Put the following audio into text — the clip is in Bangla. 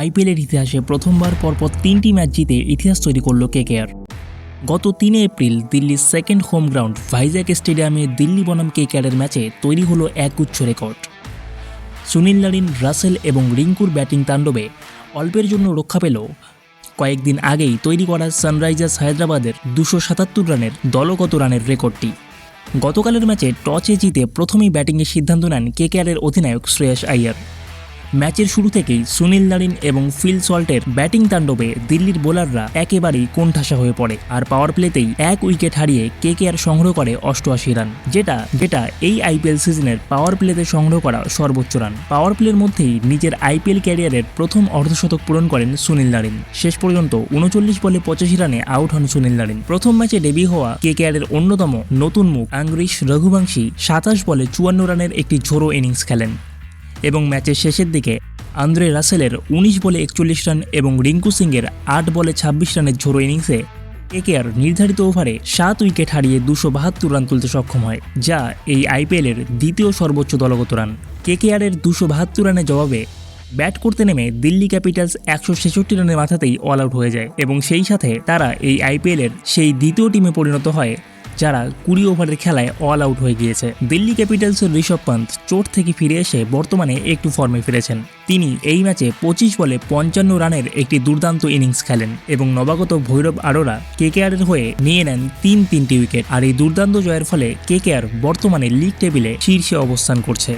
আইপিএলের ইতিহাসে প্রথমবার পরপর তিনটি ম্যাচ জিতে ইতিহাস তৈরি করল কেকেআর। গত তিনে এপ্রিল দিল্লির সেকেন্ড হোম গ্রাউন্ড ভাইজ্যাক স্টেডিয়ামে দিল্লি বনাম কেকেআরের ম্যাচে তৈরি হলো একগুচ্ছ রেকর্ড। সুনীল নারিন, রাসেল এবং রিঙ্কুর ব্যাটিং তাণ্ডবে অল্পের জন্য রক্ষা পেল। কয়েকদিন আগেই তৈরি করা সানরাইজার্স হায়দ্রাবাদের দুশো সাতাত্তর রানের দলগত রানের রেকর্ডটি। গতকালের ম্যাচে টসে জিতে প্রথমেই ব্যাটিংয়ের সিদ্ধান্ত নেন কেকেআরের অধিনায়ক শ্রেয়াস আইয়ার। ম্যাচের শুরু থেকেই সুনীল নারিন এবং ফিল সল্টের ব্যাটিং তাণ্ডবে দিল্লির বোলাররা একেবারেই কোণঠাসা হয়ে পড়ে, আর পাওয়ার প্লেতেই এক উইকেট হারিয়ে কেকেআর সংগ্রহ করে অষ্টআশি রান, যেটা যেটা এই আইপিএল সিজনের পাওয়ার প্লেতে সংগ্রহ করা সর্বোচ্চ রান। পাওয়ার প্লের মধ্যেই নিজের আইপিএল ক্যারিয়ারের প্রথম অর্ধশতক পূরণ করেন সুনীল নারিন। শেষ পর্যন্ত উনচল্লিশ বলে পঁচাশি রানে আউট হন সুনীল নারিন। প্রথম ম্যাচে ডেবি হওয়া কে কেকেআরের অন্যতম নতুন মুখ আংরিশ রঘুবংশী সাতাশ বলে চুয়ান্ন রানের একটি ঝোড়ো ইনিংস খেলেন। এবং ম্যাচের শেষের দিকে আন্দ্রে রাসেলের উনিশ বলে একচল্লিশ রান এবং রিঙ্কু সিংয়ের আট বলে ছাব্বিশ রানের ঝোড়ো ইনিংসে কেকেআর নির্ধারিত ওভারে সাত উইকেট হারিয়ে দুশো বাহাত্তর রান তুলতে সক্ষম হয়, যা এই আইপিএলের দ্বিতীয় সর্বোচ্চ দলগত রান। কেকেআরের দুশো বাহাত্তর রানের জবাবে ব্যাট করতে নেমে দিল্লি ক্যাপিটালস একশো ছেষট্টি রানের মাথাতেই অল আউট হয়ে যায় এবং সেই সাথে তারা এই আইপিএলের সেই দ্বিতীয় টিমে পরিণত হয় যারা কুড়ি ওভারের খেলায় অল আউট হয়ে গিয়েছে। দিল্লি ক্যাপিটালসের ঋষভ পন্থ চোট থেকে ফিরে এসে বর্তমানে একটু ফর্মে ফিরেছেন। তিনি এই ম্যাচে পঁচিশ বলে পঞ্চান্ন রানের একটি দুর্দান্ত ইনিংস খেলেন এবং নবাগত ভৈরব আরোরা কেকেআরের হয়ে নিয়ে নেন তিন তিনটি উইকেট আর এই দুর্দান্ত জয়ের ফলে কেকেআর বর্তমানে লিগ টেবিলে শীর্ষে অবস্থান করছে।